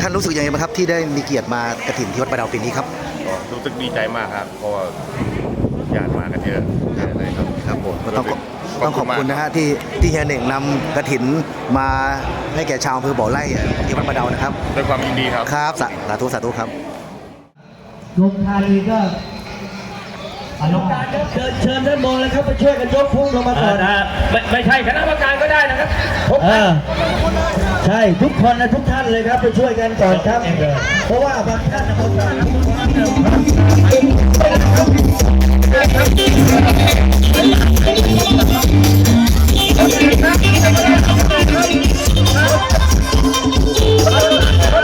ท่านรู้สึกยังไงบ้างครับที่ได้มีเกียรติมากระถิ่นที่วัดประดาวปีนี้ครับก็รู้สึกดีใจมากครับเพราะว่าญาติมากันเยอะเยอะเลยครับครับผมก็ต้องขอขอบคุณต้องขอบคุณมากนะฮะที่ที่เฮียเหน่งนำกระถินมาให้แก่ชาวอำเภอบ่อไร่ที่วัดประดาวนะครับด้วยความยินดีครับครับสาสาธุสาธุครับลงทานีก็ อนุการครับเชิญเชิญท่านมองเลยครับไปช่วยกันยกพุ่งลงมาก่อนนะไม่ไม่ใช่คณะกรรมการก็ได้นะครับผมเออใช่ทุกคนนะทุกท่านเลยครับไปช่วยกันก่อนครับ เพราะว่าบางท่านนะบางท่านส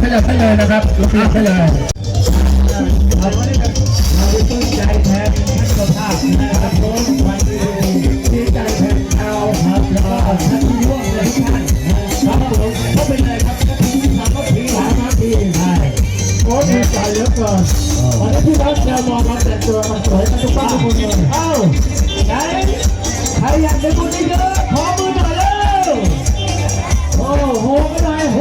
ได้แล้วนะครับรถขยับได้เลยนะครับรถขยับได้เลยเราได้ตั้งใจแทนท่านเจ้าภาพนะครับรถไฟดีใจแทนชาวครับแล้วก็ท่านที่ร่วมเลยทุกท่านครับผมเข้าไปเลยครับก็ทีมก็ทีหลายมาทีใช่โอ้ดีใจเหลือเกินวันนี้ที่เราจอมองมาแต่ตัวมาสวยกันทุกบ้านทุกคนเลยเอ้าไหนใครอยากได้บุญเยอะขอมือหน่อยเร็วโอ้โหไม่ได้โห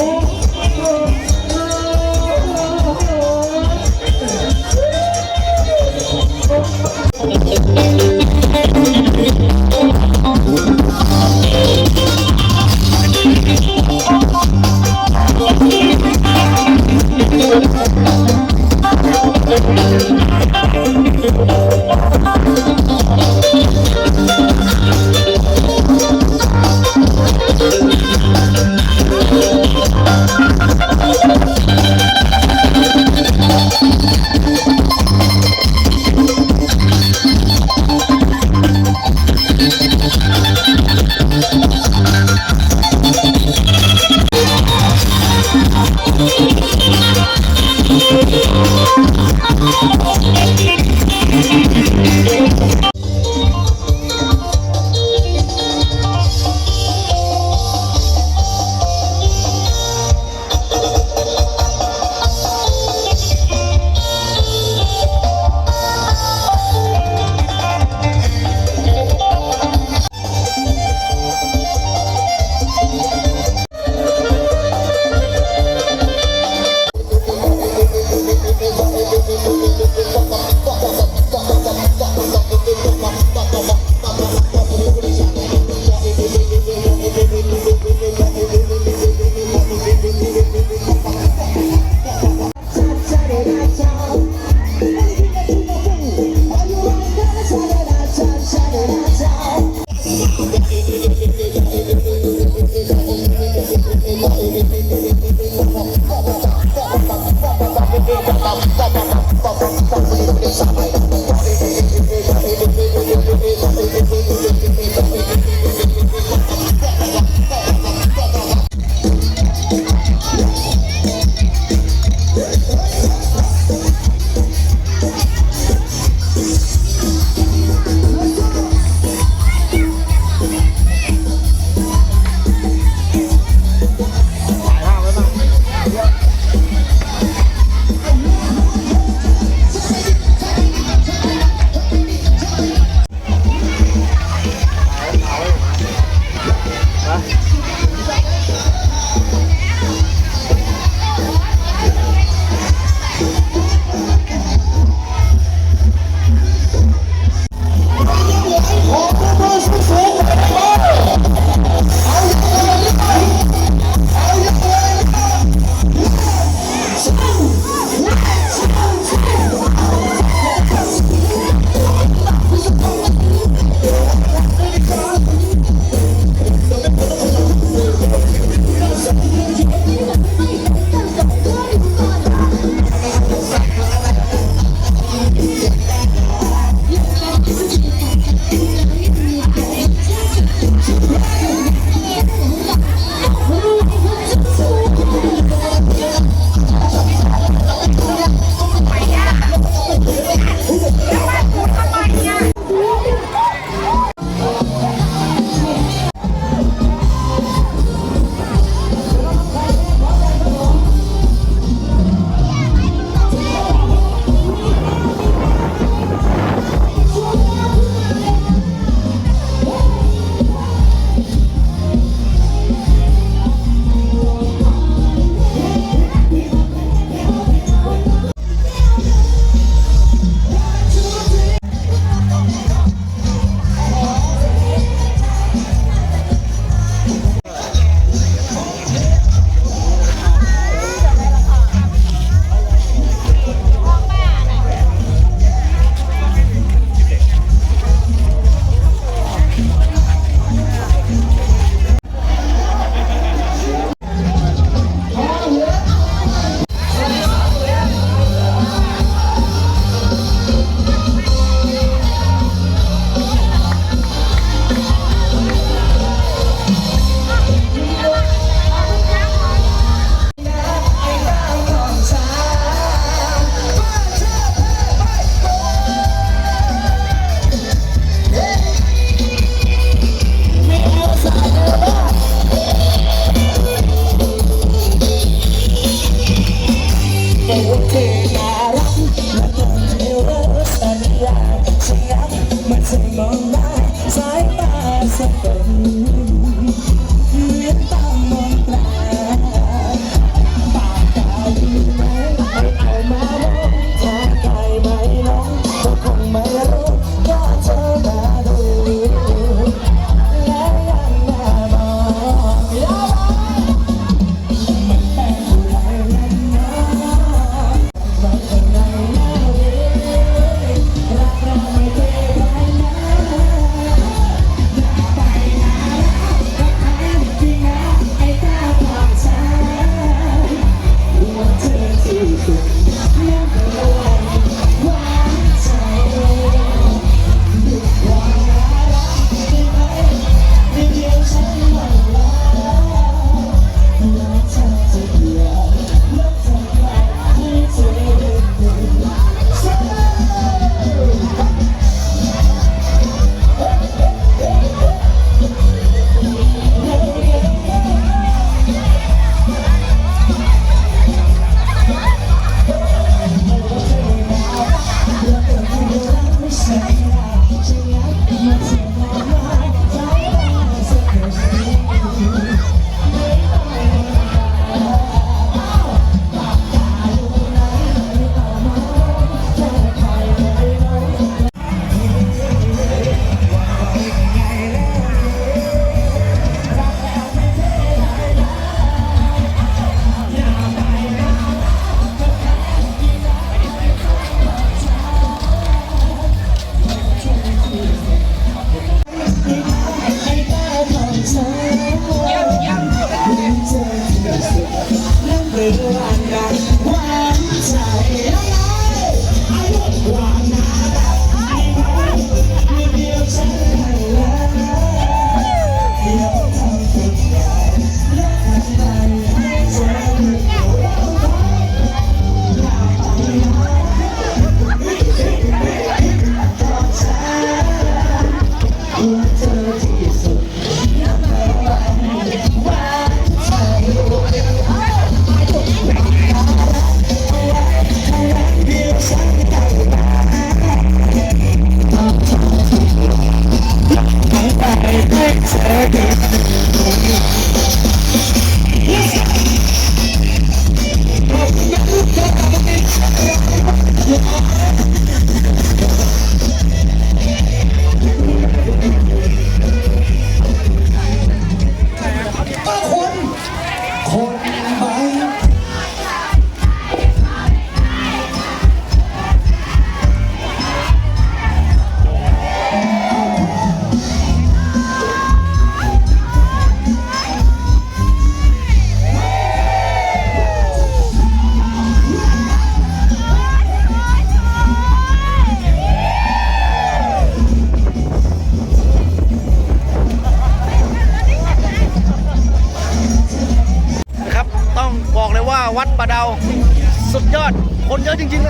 จริงๆ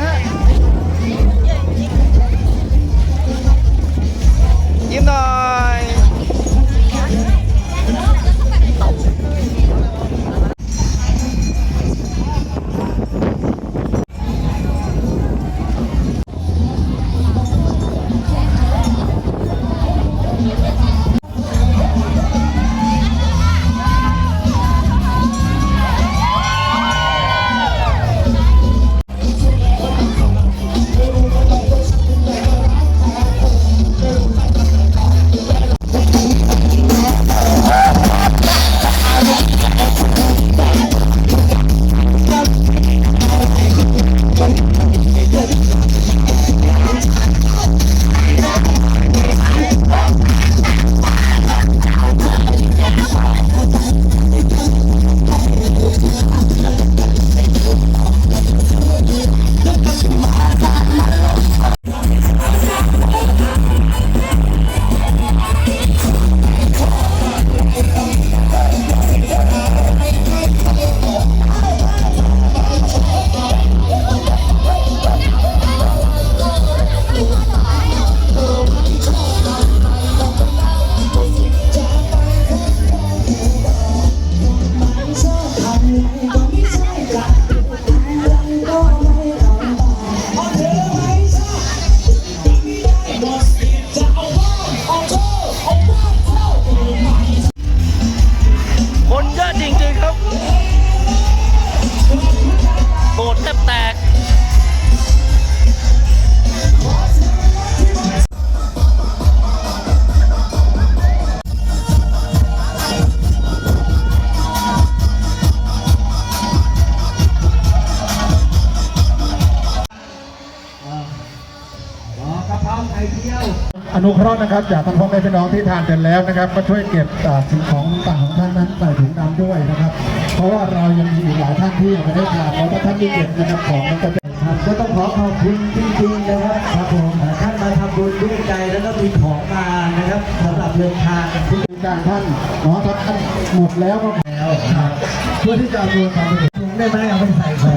นะห์นะครับจากท่านพ่อแม่พี่น้องที่ทานเสร็จแล้วนะครับ ก็ช่วยเก็บสิ่งของต่างของท่านนั้นใส่ถุงดำด้วยนะครับ เพราะว่าเรายังมีอีกหลายท่านที่ยังไม่ได้ทานเพราะถ้าท่านไม่เก็บนะครับของมันก็จะครับก็ต้องขอขอบคุณจริงๆนะครับครับผมท่านมาทำบุญด้วยใจแล้วก็มีของมานะครับสำหรับเดินทางทุกการท่านเนาะถ้าท่านหมดแล้วก็แล้วครับเพื่อที่จะรวมความเป็นถุงได้ไหมเอาไปใส่ขอ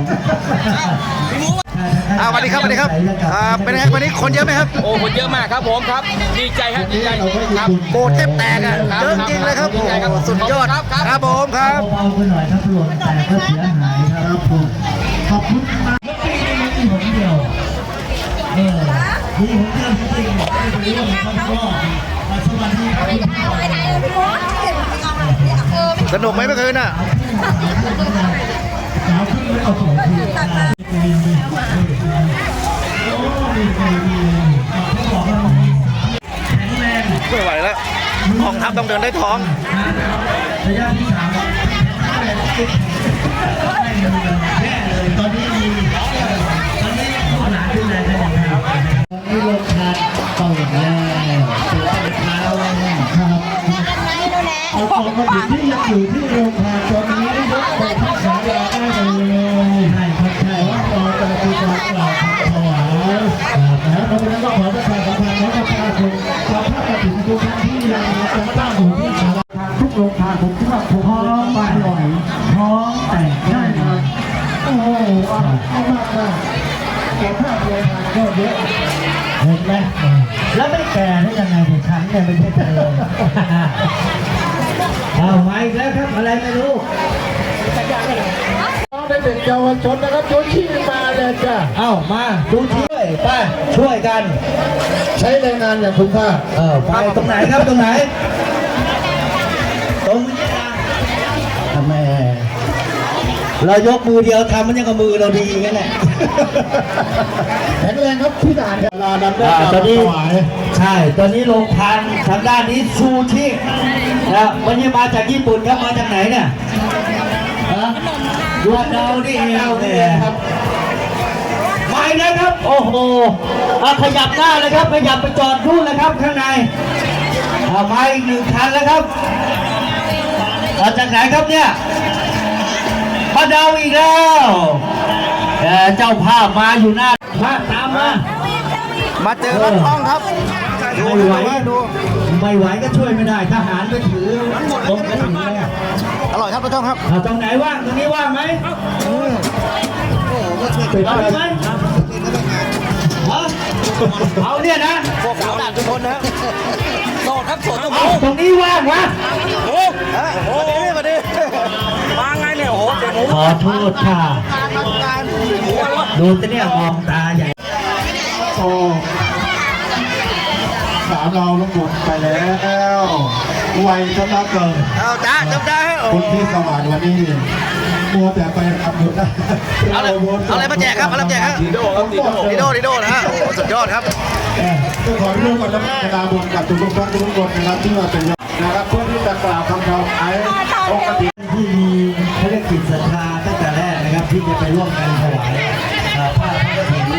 ง อ่าสวัสดีครับสวัสดีครับอ่าเป็นไงวันนี้คนเยอะไหมครับโอ้คนเยอะมากครับผมครับ ดีใจครับดีใจเราก็ครับบุญโบสถ์แทบแตกอะครับเยอะจริงเลยครับดีโอ้ใจครับโหสุดยอดครับครับ ครับผมครับเบาๆไปหน่อยถ้าหล่นแตกก็เสียหายคครัรับบผมขอบคุณมากแล้วปีนี้มันมีหนเดียวเออมีหนเดียวจริงๆไม่รู้ว่ามันก็มาสวัสดีครับสนุกไหมเมื่อคืนอะ สาวขึ้นไม่เอาสองทีมีมีมีโอ้มีมีมีเขาบอกว่ามีแข็งแรง ไม่ไหวแล้วกองทัพต้องเดินได้วยท้องระยะที่สามไม่มีแย่เลยตอนนี้มีตอนนี้ขอหลานขึ้นแรงได้ยังไงตอนนี้ลงทานเป่าแล้วตื่นแต่เช้าแล้วครับเอาของมาถึงที่ยังอยู่ที่โรงทานตอนนี้ยกไปที่ศาลาได้เล ผมตั้งอยู่ที่ชาวทุกโรงทานผมคิดว่าผมท้องไปหน่อยท้องแตกได้เลยโอ้โหมากมากแก่ภาพเลยก็เยอะเห็นไหมแล้วไม่แก่ได้ยังไงผมฉังเนี่ยเป็นเพชรเลเอาไว้แล้วครับอะไรไม่รู้ องเด็กๆเยาวชนนะครับชวนชี้มาเลยจ้ะเอ้ามาดูช่วยไปช่วยกัน ใช้แรงงานอย่างคุ้มค่าเออไปตรงไหนครับตรงไหน ตรงนี้นะทำไมเรายกมือเดียวทำมันยังกับมือเราดีงั้นแหละแข็งแรงครับพี่ด่านเวลานำได้อ่าตามตอนนี้ถวายใช่ ตอนนี้ลงพันทางด้านนี้ซูชินะวันนี้มาจากญี่ปุ่นครับมาจากไหนเนี่ยฮะ ดวงดาวนี่เองเนี่ยครับมาอีกแล้วครับ โอ้โหอะขยับหน้าเลยครับ ขยับไปจอดนู่นเลยครับ ข้างในเอามาอีกหนึ่งคันแล้วครับมาจากไหนครับเนี่ยมาดาวอีกแล้วเอ่อเจ้าภาพมาอยู่หน้าพาตามมา มาเจอรถห้องครับดูไม่ไหวดูไม่ไหวก็ช่วยไม่ได้ทหารก็ถือลงกระถิ่นเลยอะอร่อยครับรถห้องครับเอาตรงไหนว่างตรงนี้ว่างไหมปิดเอาเลยไหมฮะเอาเนี่ยนะพวกสาวด่านทุกคนนะโสดครับโสดต้องเอาตรงนี้ว่างวะโอ้โหดีมาดีมาไงเนี่ยโอ้โหเด็กหมูขอโทษค่ะการทำการดูแต่เนี่ยมองตาใหญ่ โอ้สาวเราลงบุญไปแล้วไวชนะเกินเอาจ้าจำได้โอ้คุณพี่สว่างวันนี้นี่มัวแต่ไปทำบุญนะเอาอะไรเอาอะไรมาแจกครับเอาอะไรมาแจกครับดีโดครับดีโดดิโดดิโดนะฮะโอ้โหสุดยอดครับต้องขอร่วมกันแล้วเวลาบุญกับทุกทุกท่านทุกคนนะครับที่มาเป็นนะครับเพื่อที่จะกล่าวคำถวายองค์ปฏิที่มีภารกิจศรัทธาตั้งแต่แรกนะครับที่จะไปร่วมกันถวาย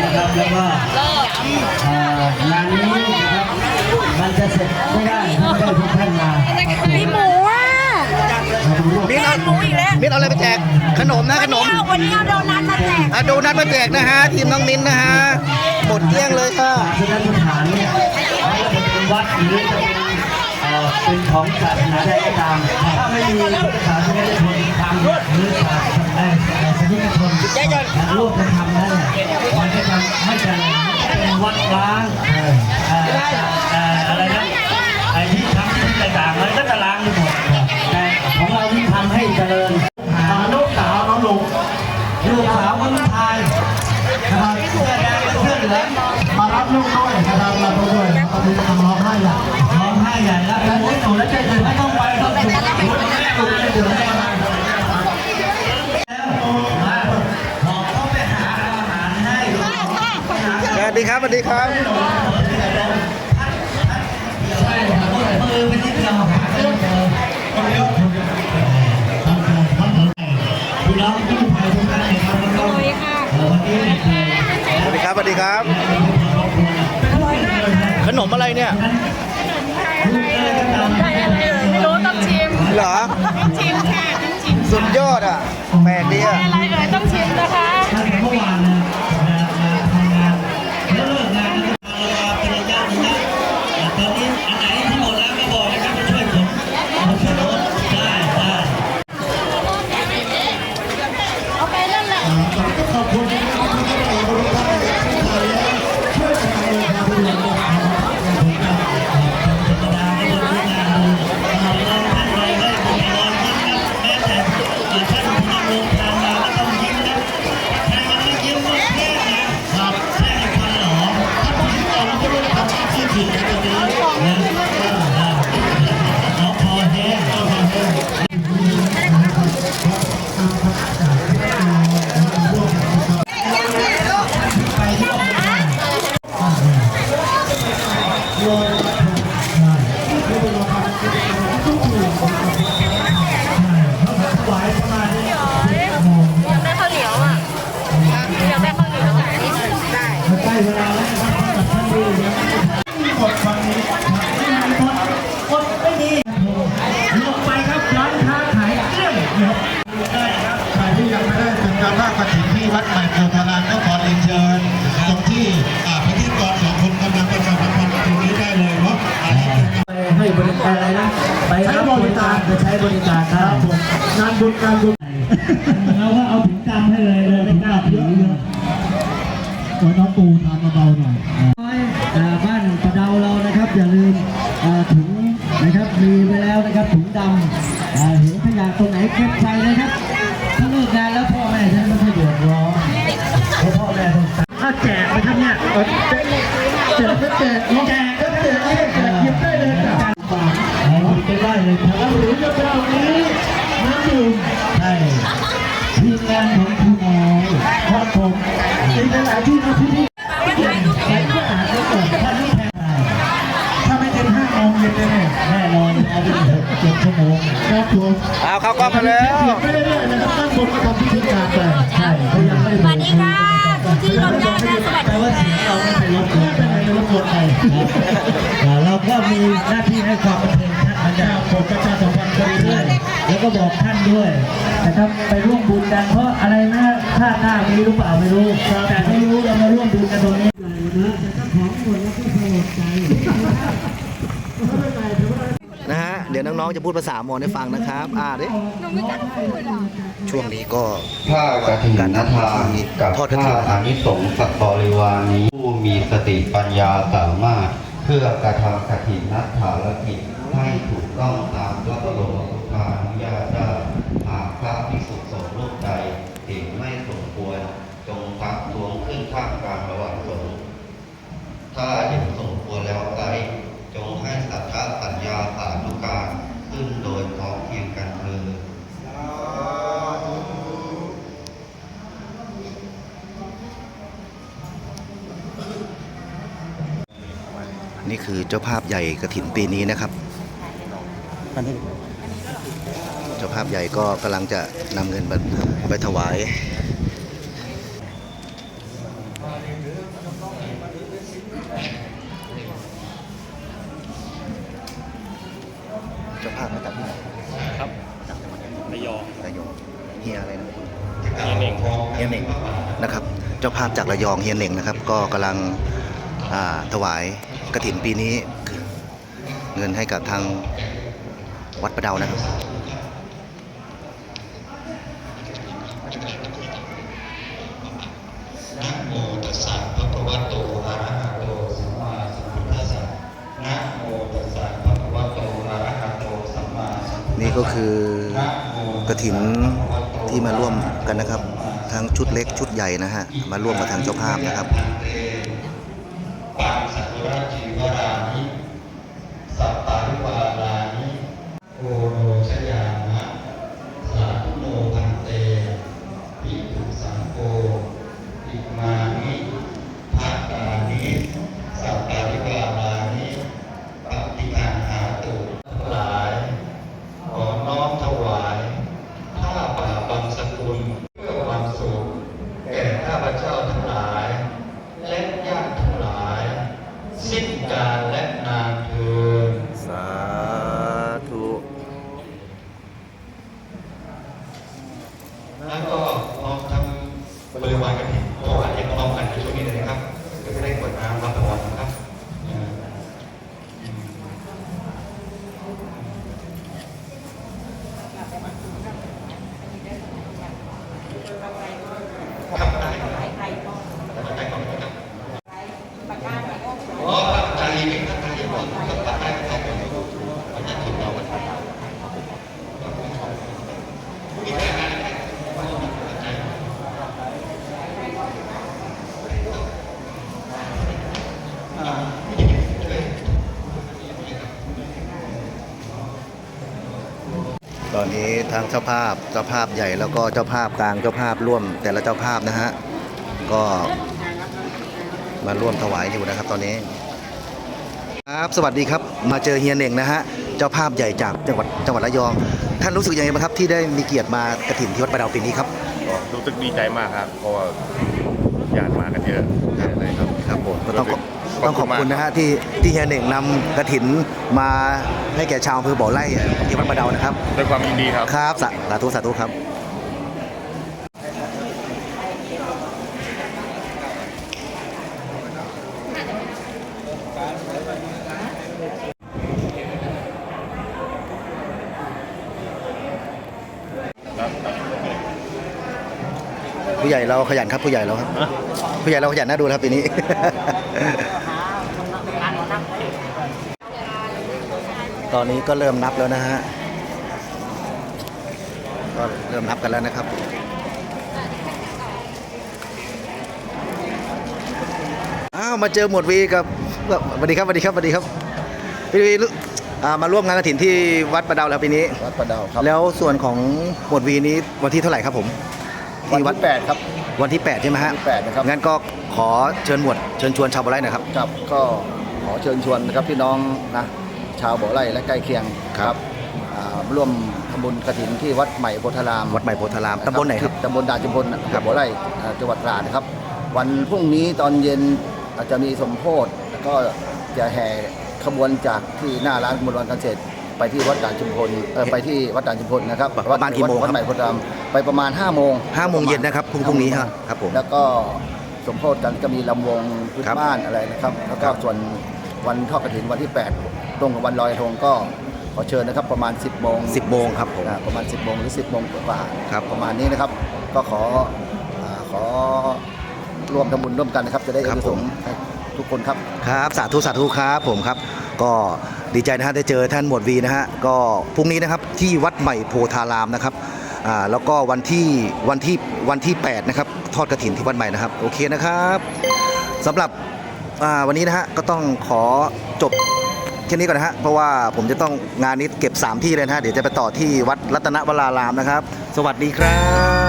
นนะครับแล้วก็เอ่องานนี้นะครับมันจะเสร็จไม่ได้ถ้าไม่ได้ทุกท่านมามีหมูอะมิ้นเอามิ้นเอาอะไรมาแจกขนมนะขนมวันนี้เอาโดนัทมาแจกอะโดนัทมาแจกนะฮะทีมน้องมิ้นนะฮะหมดเกลี้ยงเลยค่ะศาสนสถานเนี่ยไม่ว่าจะเป็นวัดหรือจะเป็นเอ่อเป็นของศาสนาใดก็ตามถ้าไม่มีศาสนาชนทำหรือศาสนา เอ่อศาสนิกชนร่วมกันทำนั้นเนี่ยมันก็จะไม่เจริญเป็นวัดร้างเอ่อเอ่อเอ่ออะไรนะไอ้ที่ทำที่ต่างๆมันก็จะล้างไปหมดแต่ของเราที่ทำให้เจริญหาลูกสาวน้องลุงลูกสาวคนไทยนะครับเสื้อแดงกับเสื้อเหลืองมารับลูกด้วยนะครับมาด้วยตอนนี้ทำร้องไห้อยาก ร้องไห้ใหญ่แล้วโอ้ยหนูแล้วใจเลยไม่ต้องไปต้องถูกถูกแม่ถูกไม่เดือดร้อนแล้วมาบอกเขาไปหาอาหารให้ สวัสดีครับสวัสดีครับใช่ครับมือไปที่เราหาไม่เจอพี่น้องกู้ภัยทุกท่านนะครับแล้วก็วันนี้คือสวัสดีครับสวัสดีครับ ขนมอะไรเนี่ยไม่รู้ต้องชิมเหรอต้องชิมค่ะต้องชิมสุดยอดอะแปลกดีอะ อะไร อนนี้อันไหนที่หมดแล้วก็บอก การครับผมงานบุญงานบุญเราก็เอาถึงกรรมให้เลยเลยถึงกรรมอน้องปูทานเบาๆหน่อยอ่าบ้านประเดาเรานะครับ อย่าลืมอ่าถุงนะครับมีไปแล้วนะครับถุงดำอ่าเห็นขยะตรงไหนเก็บใส่เลยครับถ้าเลิกงานแล้วพ่อแม่จะไม่ค่อยเดือดร้อนเพราะพ่อแม่ต้องสั่งถ้าแจกไปครับเนี่ยแจกก็แจกเนาะแจกก็แจกให้แจกหยิบได้เลยครับฝากเอาหยิบไปได้เลยครับหรือจะเป็นเอานี้น้ำดื่มใช่ทีมงานของคุณน้อยครับผม มีหลายที่นะที่นี่ใส่ก็อาจจะเกิดถ้าไม่แพงถ้าไม่เกินห้าโมงเย็นเลยเนี่ยแน่นอนเอาไปเถอะเจ็ดชั่วโมงครับผมเอาเข้ากล้องมาแล้วเสียบไม่ได้เลยนะครับตั้งบนก็ทำพิธีการไปใช่เขายังไม่สวัสดีค่ะคุณชื่อลมยานะสวัสแต่ดีว่าเสียงเราไม่ไปรบกวนใครไม่ไปรบกวนใครครับเราก็มีหน้าที่ให้ความบันเทิง ท่านเหมือนกันผมประชาสัมพันธ์ไปเรื่อยแล้วก็บอกท่านด้วยนะครับไปร่วมบุญกันเพราะอะไรนะชาติหน้ามีหรือเปล่าไม่รู้แต่ไม่รู้เรามาร่วมบุญกันตรงนี้นะแต่เจ้าของหมดแล้วก็สลดใจนะฮะเดี๋ยวน้องๆจะพูดภาษามอญให้ฟังนะครับอ่าดิช่วงนี้ก็ผ้ากฐินนทานกับทอดกฐิผ้านอานิสงส์สักบริวารนี้ผู้มีสติปัญญาสามารถเพื่อกระทำกฐินนัทธารกิจให้ถูก ต้องตามพระบรมสุภานุญาตได้หากพระภิกษุสงฆ์รูปใดเห็นไม่สมควร จงทักทวงขึ้นข้ามกลางระหว่างสงฆ์ถ้าเห็นสมควรแล้วไซร้จงให้สัทธาสัญญาสาธุการขึ้นโดยพร้อมเพียงกันเถิดนี่คือเจ้าภาพใหญ่กระถินปีนี้นะครับ เจ้าภาพใหญ่ก็กำลังจะนำเงินไปไปถวายเจ้าภาพมาจากที่ไหนครับระยองระยองเฮียอะไรนะเฮียเน่งเฮียเหน่งนะครับ เจ้าภาพจากระยองเฮียเหน่งนะครับ ก็กำลังอ่าถวายกระถินปีนี้เงินให้กับทาง วัดประเดานะครับนะโมตัสสะภะคะวะโตอะระหะโตสัมมาสัมพุทธัสสะนะโมตัสสะภะคะวะโตอะระหะโตสัมมาสัมพุทธัสสะนี่ก็คือกระถินที่มาร่วมกันนะครับ ทั้งชุดเล็กชุดใหญ่นะฮะ มาร่วมกับทางเจ้าภาพนะครับ ทางเจ้าภาพเจ้าภาพใหญ่แล้วก็เจ้าภาพกลางเจ้าภาพร่วม แต่ละเจ้าภาพนะฮะก็มาร่วมถวายอยู่นะครับ ตอนนี้ครับสวัสดีครับมาเจอเฮียเหน่งนะฮะเจ้าภาพใหญ่จากจังหวัดจังหวัดระยอง ท่านรู้สึกยังไงบ้างครับ ที่ได้มีเกียรติมากระถิ่นที่วัดประดาวปีนี้ครับก็รู้สึกดีใจมากครับ เพราะว่าญาติมากันเยอะเลยครับครับผมก็ต้องขอขอบคุณ ต้องขอบคุณนะฮะที่ที่เฮียเหน่งนำกระถินมาให้แก่ชาวอำเภอบ่อไร่ที่วัดประดาวนะครับด้วยความยินดีครับครับสาสาธุสาธุครับคผู้ใหญ่เราขยันครับผู้ใหญ่เราครับ ผู้ใหญ่เราขยันน่าดูนะครับปีนี้ ตอนนี้ก็เริ่มนับแล้วนะฮะ ก็เริ่มนับกันแล้วนะครับอ้าวมาเจอหมวดวีกับสวัสดีครับสวัสดีครับสวัสดีครับพี่วีรู้อ่ามาร่วมงานกระถินที่วัดประดาวแล้วปีนี้ วัดประดาวครับ แล้วส่วนของหมวดวีนี้วันที่เท่าไหร่ครับผมวันที่วัดที่แปดครับ วันที่ 8 ใช่ไหมฮะวันที่แปดนะครับ งั้นก็ขอเชิญหมวดเชิญชวนชาวบอไร่หนะครับ ครับ ก็ขอเชิญชวนนะครับพี่น้องนะ ชาวบ่อไร่และใกล้เคียงครับ อ่าร่วมทำบุญกระถินที่วัดใหม่โพธารามวัดใหม่โพธารามตำบลไหนครับที่ตำบลดาจุพลครับ บ่อไร่อ่าจังหวัดตราดนะครับ วันพรุ่งนี้ตอนเย็นอาจจะมีสมโพธิแล้วก็จะแห่ขบวนจากที่หน้าร้านมลวันการเกษตรไปที่วัดด่านชุมพลเออไปที่วัดด่านชุมพลนะครับประมาณกี่โมงครับ วัดใหม่โพธารามไปประมาณ5โมง ห้าโมงเย็นนะครับพรุ่งพรุ่งนี้ฮะครับผม แล้วก็สมโพธิกันก็มีลำวงพื้นครับบ้านอะไรนะครับ แล้วก็ครับส่วนวันทอดกระถินวันที่ 8 ตรงกับวันลอยกระทงก็ขอเชิญนะครับประมาณ 10โมง10โมงครับผม อ่าประมาณ 10โมงหรือ 10โมงกว่าๆครับ ประมาณนี้นะครับ ก็ขออ่าขอร่วมทำบุญร่วมกันนะครับ จะได้ครับอานิสงส์ให้ทุกคนครับ ครับสาธุสาธุครับผมครับ ก็ดีใจนะฮะได้เจอท่านหมวดวีนะฮะก็พรุ่งนี้นะครับที่วัดใหม่โพธารามนะครับอ่าแล้วก็วันที่วันที่วันที่8นะครับทอดกระถินที่วัดใหม่นะครับโอเคนะครับสำหรับอ่าวันนี้นะฮะก็ต้องขอจบแค่นี้ก่อนนะฮะ เพราะว่าผมจะต้องงานนี้เก็บ 3 ที่เลยนะฮะ เดี๋ยวจะไปต่อที่วัดรัตนวรารามนะครับ สวัสดีครับ